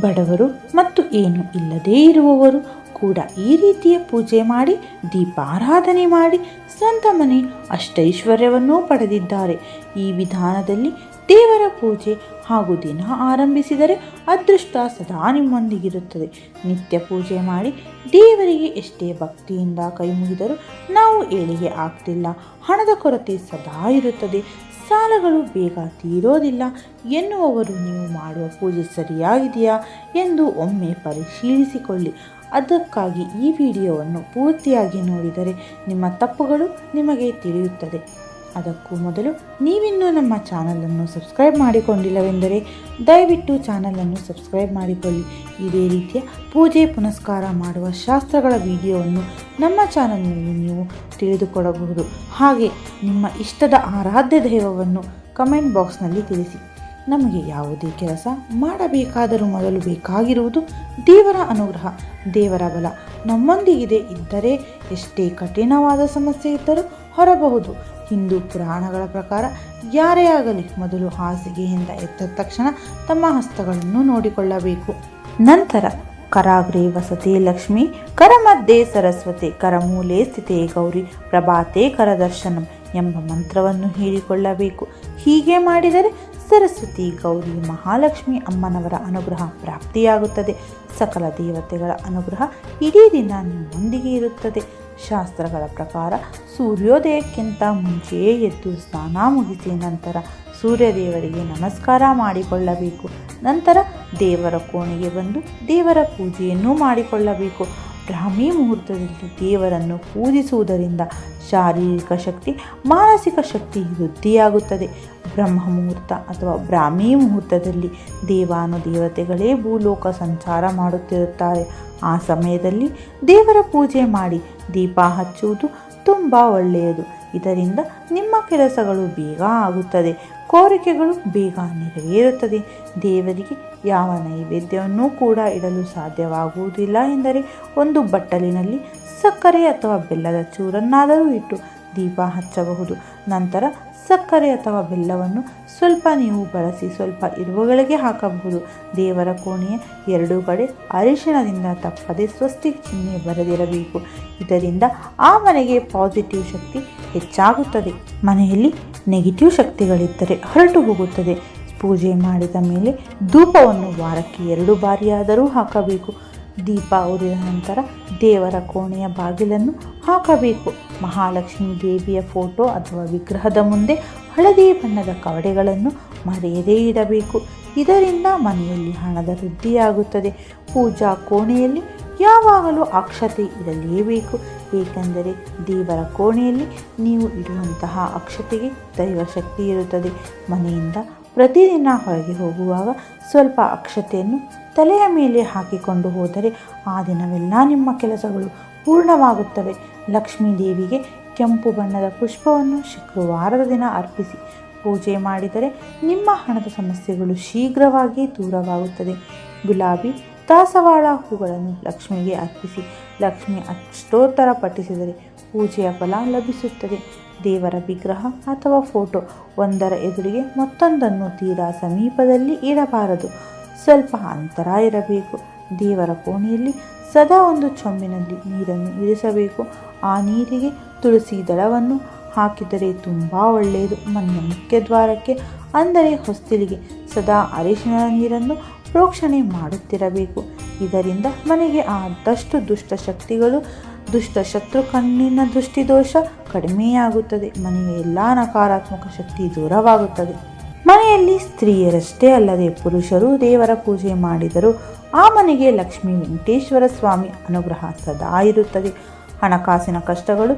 ಬಡವರು ಮತ್ತು ಏನು ಇಲ್ಲದೇ ಇರುವವರು ಕೂಡ ಈ ರೀತಿಯ ಪೂಜೆ ಮಾಡಿ, ದೀಪಾರಾಧನೆ ಮಾಡಿ ಸ್ವಂತ ಮನೆ ಅಷ್ಟೈಶ್ವರ್ಯವನ್ನೂ ಪಡೆದಿದ್ದಾರೆ. ಈ ವಿಧಾನದಲ್ಲಿ ದೇವರ ಪೂಜೆ ಹಾಗೂ ದಿನ ಆರಂಭಿಸಿದರೆ ಅದೃಷ್ಟ ಸದಾ ನಿಮ್ಮೊಂದಿಗಿರುತ್ತದೆ. ನಿತ್ಯ ಪೂಜೆ ಮಾಡಿ ದೇವರಿಗೆ ಎಷ್ಟೇ ಭಕ್ತಿಯಿಂದ ಕೈ ಮುಗಿದರೂ ನಾವು ಏಳಿಗೆ ಆಗ್ತಿಲ್ಲ. ಹಣದ ಕೊರತೆ ಸದಾ ಇರುತ್ತದೆ. ಸಾಲಗಳು ಬೇಗ ತೀರೋದಿಲ್ಲ. ಎನ್ನುವವರು ನೀವು ಮಾಡುವ ಪೂಜೆ ಸರಿಯಾಗಿದೆಯಾ ಎಂದು ಒಮ್ಮೆ ಪರಿಶೀಲಿಸಿಕೊಳ್ಳಿ. ಅದಕ್ಕಾಗಿ ಈ ವಿಡಿಯೋವನ್ನು ಪೂರ್ತಿಯಾಗಿ ನೋಡಿದರೆ ನಿಮ್ಮ ತಪ್ಪುಗಳು ನಿಮಗೆ ತಿಳಿಯುತ್ತದೆ. ಅದಕ್ಕೂ ಮೊದಲು ನೀವಿನ್ನೂ ನಮ್ಮ ಚಾನಲನ್ನು ಸಬ್ಸ್ಕ್ರೈಬ್ ಮಾಡಿಕೊಂಡಿಲ್ಲವೆಂದರೆ ದಯವಿಟ್ಟು ಚಾನಲನ್ನು ಸಬ್ಸ್ಕ್ರೈಬ್ ಮಾಡಿಕೊಳ್ಳಿ. ಇದೇ ರೀತಿಯ ಪೂಜೆ ಪುನಸ್ಕಾರ ಮಾಡುವ ಶಾಸ್ತ್ರಗಳ ವಿಡಿಯೋವನ್ನು ನಮ್ಮ ಚಾನಲ್ನಲ್ಲಿ ನೀವು ತಿಳಿದುಕೊಳ್ಳಬಹುದು. ಹಾಗೆ ನಿಮ್ಮ ಇಷ್ಟದ ಆರಾಧ್ಯ ದೈವವನ್ನು ಕಮೆಂಟ್ ಬಾಕ್ಸ್ನಲ್ಲಿ ತಿಳಿಸಿ. ನಮಗೆ ಯಾವುದೇ ಕೆಲಸ ಮಾಡಬೇಕಾದರೂ ಮೊದಲು ಬೇಕಾಗಿರುವುದು ದೇವರ ಅನುಗ್ರಹ, ದೇವರ ಬಲ. ನಮ್ಮೊಂದಿಗಿದೆ ಇದ್ದರೆ ಎಷ್ಟೇ ಕಠಿಣವಾದ ಸಮಸ್ಯೆ ಇದ್ದರೂ ಹೊರಬಹುದು. ಹಿಂದೂ ಪುರಾಣಗಳ ಪ್ರಕಾರ ಯಾರೇ ಆಗಲಿ ಮೊದಲು ಹಾಸಿಗೆಯಿಂದ ಎದ್ದ ತಕ್ಷಣ ತಮ್ಮ ಹಸ್ತಗಳನ್ನು ನೋಡಿಕೊಳ್ಳಬೇಕು. ನಂತರ ಕರಾಗ್ರೆ ವಸತಿ ಲಕ್ಷ್ಮಿ, ಕರಮದ್ದೆ ಸರಸ್ವತಿ, ಕರಮೂಲೆ ಸ್ಥಿತಿ ಗೌರಿ, ಪ್ರಭಾತೆ ಕರದರ್ಶನಂ ಎಂಬ ಮಂತ್ರವನ್ನು ಹೇಳಿಕೊಳ್ಳಬೇಕು. ಹೀಗೆ ಮಾಡಿದರೆ ಸರಸ್ವತಿ, ಗೌರಿ, ಮಹಾಲಕ್ಷ್ಮಿ ಅಮ್ಮನವರ ಅನುಗ್ರಹ ಪ್ರಾಪ್ತಿಯಾಗುತ್ತದೆ. ಸಕಲ ದೇವತೆಗಳ ಅನುಗ್ರಹ ಇಡೀ ದಿನ ನಿಮ್ಮೊಂದಿಗೆ ಇರುತ್ತದೆ. ಶಾಸ್ತ್ರಗಳ ಪ್ರಕಾರ ಸೂರ್ಯೋದಯಕ್ಕಿಂತ ಮುಂಚೆಯೇ ಎದ್ದು ಸ್ನಾನ ಮುಗಿಸಿ ನಂತರ ಸೂರ್ಯದೇವರಿಗೆ ನಮಸ್ಕಾರ ಮಾಡಿಕೊಳ್ಳಬೇಕು. ನಂತರ ದೇವರ ಕೋಣೆಗೆ ಬಂದು ದೇವರ ಪೂಜೆಯನ್ನು ಮಾಡಿಕೊಳ್ಳಬೇಕು. ಬ್ರಾಹ್ಮಿ ಮುಹೂರ್ತದಲ್ಲಿ ದೇವರನ್ನು ಪೂಜಿಸುವುದರಿಂದ ಶಾರೀರಿಕ ಶಕ್ತಿ, ಮಾನಸಿಕ ಶಕ್ತಿ ವೃದ್ಧಿಯಾಗುತ್ತದೆ. ಬ್ರಹ್ಮ ಮುಹೂರ್ತ ಅಥವಾ ಬ್ರಾಹ್ಮಿ ಮುಹೂರ್ತದಲ್ಲಿ ದೇವಾನು ದೇವತೆಗಳೇ ಭೂಲೋಕ ಸಂಚಾರ ಮಾಡುತ್ತಿರುತ್ತಾರೆ. ಆ ಸಮಯದಲ್ಲಿ ದೇವರ ಪೂಜೆ ಮಾಡಿ ದೀಪ ಹಚ್ಚುವುದು ತುಂಬ ಒಳ್ಳೆಯದು. ಇದರಿಂದ ನಿಮ್ಮ ಕೆಲಸಗಳು ಬೇಗ ಆಗುತ್ತದೆ. ಕೋರಿಕೆಗಳು ಬೇಗ ನೆರವೇರುತ್ತದೆ. ದೇವರಿಗೆ ಯಾವ ನೈವೇದ್ಯವನ್ನೂ ಕೂಡ ಇಡಲು ಸಾಧ್ಯವಾಗುವುದಿಲ್ಲ ಎಂದರೆ ಒಂದು ಬಟ್ಟಲಿನಲ್ಲಿ ಸಕ್ಕರೆ ಅಥವಾ ಬೆಲ್ಲದ ಚೂರನ್ನಾದರೂ ಇಟ್ಟು ದೀಪ ಹಚ್ಚಬಹುದು. ನಂತರ ಸಕ್ಕರೆ ಅಥವಾ ಬೆಲ್ಲವನ್ನು ಸ್ವಲ್ಪ ನೀವು ಬಳಸಿ ಸ್ವಲ್ಪ ಇರುವಗಳಿಗೆ ಹಾಕಬಹುದು. ದೇವರ ಕೋಣೆಯ ಎರಡೂ ಕಡೆ ಅರಿಶಿಣದಿಂದ ತಪ್ಪದೆ ಸ್ವಸ್ತಿ ಚಿಹ್ನೆ ಬರೆದಿರಬೇಕು. ಇದರಿಂದ ಆ ಮನೆಗೆ ಪಾಸಿಟಿವ್ ಶಕ್ತಿ ಹೆಚ್ಚಾಗುತ್ತದೆ. ಮನೆಯಲ್ಲಿ ನೆಗೆಟಿವ್ ಶಕ್ತಿಗಳಿದ್ದರೆ ಹೊರಟು ಹೋಗುತ್ತದೆ. ಪೂಜೆ ಮಾಡಿದ ಮೇಲೆ ಧೂಪವನ್ನು ವಾರಕ್ಕೆ ಎರಡು ಬಾರಿಯಾದರೂ ಹಾಕಬೇಕು. ದೀಪ ಉರಿದ ನಂತರ ದೇವರ ಕೋಣೆಯ ಬಾಗಿಲನ್ನು ಹಾಕಬೇಕು. ಮಹಾಲಕ್ಷ್ಮಿ ದೇವಿಯ ಫೋಟೋ ಅಥವಾ ವಿಗ್ರಹದ ಮುಂದೆ ಹಳದಿ ಬಣ್ಣದ ಕವಡೆಗಳನ್ನು ಮರೆಯದೇ ಇಡಬೇಕು ಇದರಿಂದ ಮನೆಯಲ್ಲಿ ಹಣದ ವೃದ್ಧಿಯಾಗುತ್ತದೆ. ಪೂಜಾ ಕೋಣೆಯಲ್ಲಿ ಯಾವಾಗಲೂ ಅಕ್ಷತೆ ಇರಲೇಬೇಕು. ಏಕೆಂದರೆ ದೇವರ ಕೋಣೆಯಲ್ಲಿ ನೀವು ಇಡುವಂತಹ ಅಕ್ಷತೆಗೆ ದೈವಶಕ್ತಿ ಇರುತ್ತದೆ. ಮನೆಯಿಂದ ಪ್ರತಿದಿನ ಹೊರಗೆ ಹೋಗುವಾಗ ಸ್ವಲ್ಪ ಅಕ್ಷತೆಯನ್ನು ತಲೆಯ ಮೇಲೆ ಹಾಕಿಕೊಂಡು ಹೋದರೆ ಆ ದಿನವೆಲ್ಲ ನಿಮ್ಮ ಕೆಲಸಗಳು ಪೂರ್ಣವಾಗುತ್ತವೆ. ಲಕ್ಷ್ಮೀ ದೇವಿಗೆ ಕೆಂಪು ಬಣ್ಣದ ಪುಷ್ಪವನ್ನು ಶುಕ್ರವಾರದ ದಿನ ಅರ್ಪಿಸಿ. ಪೂಜೆ ಮಾಡಿದರೆ ನಿಮ್ಮ ಹಣದ ಸಮಸ್ಯೆಗಳು ಶೀಘ್ರವಾಗಿ ದೂರವಾಗುತ್ತದೆ. ಗುಲಾಬಿ, ದಾಸವಾಳ ಹೂಗಳನ್ನು ಲಕ್ಷ್ಮಿಗೆ ಅರ್ಪಿಸಿ. ಲಕ್ಷ್ಮಿ ಅಷ್ಟೋತ್ತರ ಪಠಿಸಿದರೆ ಪೂಜೆಯ ಫಲ ಲಭಿಸುತ್ತದೆ. ದೇವರ ವಿಗ್ರಹ ಅಥವಾ ಫೋಟೋ ಒಂದರ ಎದುರಿಗೆ ಮತ್ತೊಂದನ್ನು ತೀರಾ ಸಮೀಪದಲ್ಲಿ ಇಡಬಾರದು. ಸ್ವಲ್ಪ ಅಂತರ ಇರಬೇಕು. ದೇವರ ಕೋಣೆಯಲ್ಲಿ ಸದಾ ಒಂದು ಚೊಂಬಿನಲ್ಲಿ ನೀರನ್ನು ಇರಿಸಬೇಕು. ಆ ನೀರಿಗೆ ತುಳಸಿ ದಳವನ್ನು ಹಾಕಿದರೆ ತುಂಬ ಒಳ್ಳೆಯದು. ಮನೆಯ ಮುಖ್ಯ ದ್ವಾರಕ್ಕೆ ಅಂದರೆ ಹೊಸ್ತಿಲಿಗೆ, ಸದಾ ಅರಿಶಿನ ನೀರನ್ನು ಪ್ರೋಕ್ಷಣೆ ಮಾಡುತ್ತಿರಬೇಕು. ಇದರಿಂದ ಮನೆಗೆ ಆದಷ್ಟು ದುಷ್ಟಶಕ್ತಿಗಳು ದುಷ್ಟ ಶತ್ರು ಕಣ್ಣಿನ ದೃಷ್ಟಿದೋಷ ಕಡಿಮೆಯಾಗುತ್ತದೆ. ಮನೆಯ ಎಲ್ಲ ನಕಾರಾತ್ಮಕ ಶಕ್ತಿ ದೂರವಾಗುತ್ತದೆ. ಮನೆಯಲ್ಲಿ ಸ್ತ್ರೀಯರಷ್ಟೇ ಅಲ್ಲದೆ ಪುರುಷರು ದೇವರ ಪೂಜೆ ಮಾಡಿದರೂ ಆ ಮನೆಗೆ ಲಕ್ಷ್ಮೀ ವೆಂಕಟೇಶ್ವರ ಸ್ವಾಮಿ ಅನುಗ್ರಹ ಸದಾ ಇರುತ್ತದೆ. ಹಣಕಾಸಿನ ಕಷ್ಟಗಳು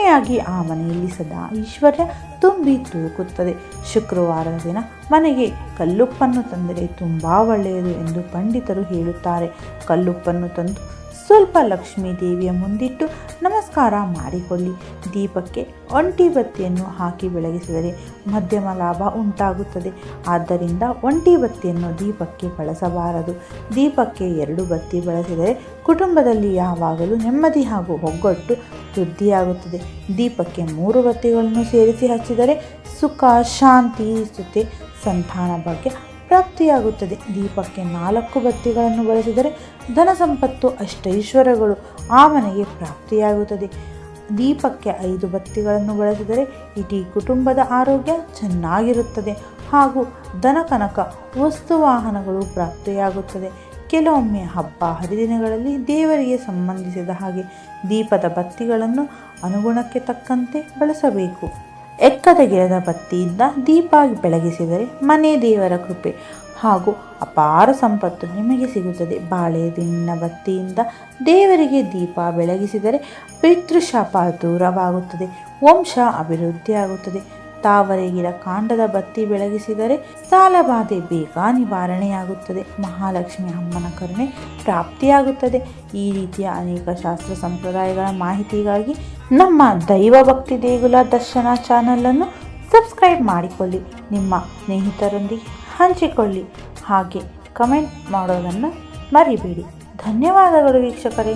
ಕಡಿಮೆಯಾಗಿ ಆ ಮನೆಯಲ್ಲಿ ಸದಾ ಐಶ್ವರ್ಯ ತುಂಬಿ ತುಳುಕುತ್ತದೆ ಶುಕ್ರವಾರದ ದಿನ ಮನೆಗೆ ಕಲ್ಲುಪ್ಪನ್ನು ತಂದರೆ ತುಂಬ ಒಳ್ಳೆಯದು ಎಂದು ಪಂಡಿತರು ಹೇಳುತ್ತಾರೆ. ಕಲ್ಲುಪ್ಪನ್ನು ತಂದು ಸ್ವಲ್ಪ ಲಕ್ಷ್ಮೀ ದೇವಿಯ ಮುಂದಿಟ್ಟು ನಮಸ್ಕಾರ ಮಾಡಿಕೊಳ್ಳಿ. ದೀಪಕ್ಕೆ ಒಂಟಿ ಬತ್ತಿಯನ್ನು ಹಾಕಿ ಬೆಳಗಿಸಿದರೆ ಮಧ್ಯಮ ಲಾಭ ಉಂಟಾಗುತ್ತದೆ. ಆದ್ದರಿಂದ ಒಂಟಿ ಬತ್ತಿಯನ್ನು ದೀಪಕ್ಕೆ ಬಳಸಬಾರದು. ದೀಪಕ್ಕೆ ಎರಡು ಬತ್ತಿ ಬಳಸಿದರೆ ಕುಟುಂಬದಲ್ಲಿ ಯಾವಾಗಲೂ ನೆಮ್ಮದಿ ಹಾಗೂ ಒಗ್ಗಟ್ಟು ವೃದ್ಧಿಯಾಗುತ್ತದೆ ದೀಪಕ್ಕೆ ಮೂರು ಬತ್ತಿಗಳನ್ನು ಸೇರಿಸಿ ಹಚ್ಚಿದರೆ ಸುಖ, ಶಾಂತಿ, ಸುತ್ತೆ, ಸಂತಾನ ಭಾಗ್ಯ ಪ್ರಾಪ್ತಿಯಾಗುತ್ತದೆ. ದೀಪಕ್ಕೆ ನಾಲ್ಕು ಬತ್ತಿಗಳನ್ನು ಬಳಸಿದರೆ ಧನ ಸಂಪತ್ತು ಅಷ್ಟೈಶ್ವರ್ಯಗಳು ಆ ಮನೆಗೆ ಪ್ರಾಪ್ತಿಯಾಗುತ್ತದೆ. ದೀಪಕ್ಕೆ ಐದು ಬತ್ತಿಗಳನ್ನು ಬಳಸಿದರೆ ಇಡೀ ಕುಟುಂಬದ ಆರೋಗ್ಯ ಚೆನ್ನಾಗಿರುತ್ತದೆ ಹಾಗೂ ದನಕನಕ ವಸ್ತು ವಾಹನಗಳು ಪ್ರಾಪ್ತಿಯಾಗುತ್ತದೆ. ಕೆಲವೊಮ್ಮೆ ಹಬ್ಬ ಹರಿದಿನಗಳಲ್ಲಿ ದೇವರಿಗೆ ಸಂಬಂಧಿಸಿದ ಹಾಗೆ ದೀಪದ ಬತ್ತಿಗಳನ್ನು ಅನುಗುಣಕ್ಕೆ ತಕ್ಕಂತೆ ಬಳಸಬೇಕು. ಎಕ್ಕದ ಗಿಡದ ಬತ್ತಿಯಿಂದ ದೀಪ ಬೆಳಗಿಸಿದರೆ ಮನೆ ದೇವರ ಕೃಪೆ ಹಾಗೂ ಅಪಾರ ಸಂಪತ್ತು ನಿಮಗೆ ಸಿಗುತ್ತದೆ. ಬಾಳೆದಿನ್ನ ಬತ್ತಿಯಿಂದ ದೇವರಿಗೆ ದೀಪ ಬೆಳಗಿಸಿದರೆ ಪಿತೃಶಾಪ ದೂರವಾಗುತ್ತದೆ, ವಂಶ ಅಭಿವೃದ್ಧಿಯಾಗುತ್ತದೆ. ತಾವರೆ ಗಿಡ ಕಾಂಡದ ಬತ್ತಿ ಬೆಳಗಿಸಿದರೆ ಸಾಲಬಾಧೆ ಬೇಗ ನಿವಾರಣೆಯಾಗುತ್ತದೆ. ಮಹಾಲಕ್ಷ್ಮಿ ಅಮ್ಮನ ಕರುಣೆ ಪ್ರಾಪ್ತಿಯಾಗುತ್ತದೆ. ಈ ರೀತಿಯ ಅನೇಕ ಶಾಸ್ತ್ರ ಸಂಪ್ರದಾಯಗಳ ಮಾಹಿತಿಗಾಗಿ ನಮ್ಮ ದೈವ ಭಕ್ತಿ ದೇಗುಲ ದರ್ಶನ ಚಾನಲನ್ನು ಸಬ್ಸ್ಕ್ರೈಬ್ ಮಾಡಿಕೊಳ್ಳಿ. ನಿಮ್ಮ ಸ್ನೇಹಿತರೊಂದಿಗೆ ಹಂಚಿಕೊಳ್ಳಿ. ಹಾಗೆ ಕಮೆಂಟ್ ಮಾಡೋದನ್ನು ಮರಿಬೇಡಿ. ಧನ್ಯವಾದಗಳು ವೀಕ್ಷಕರೇ.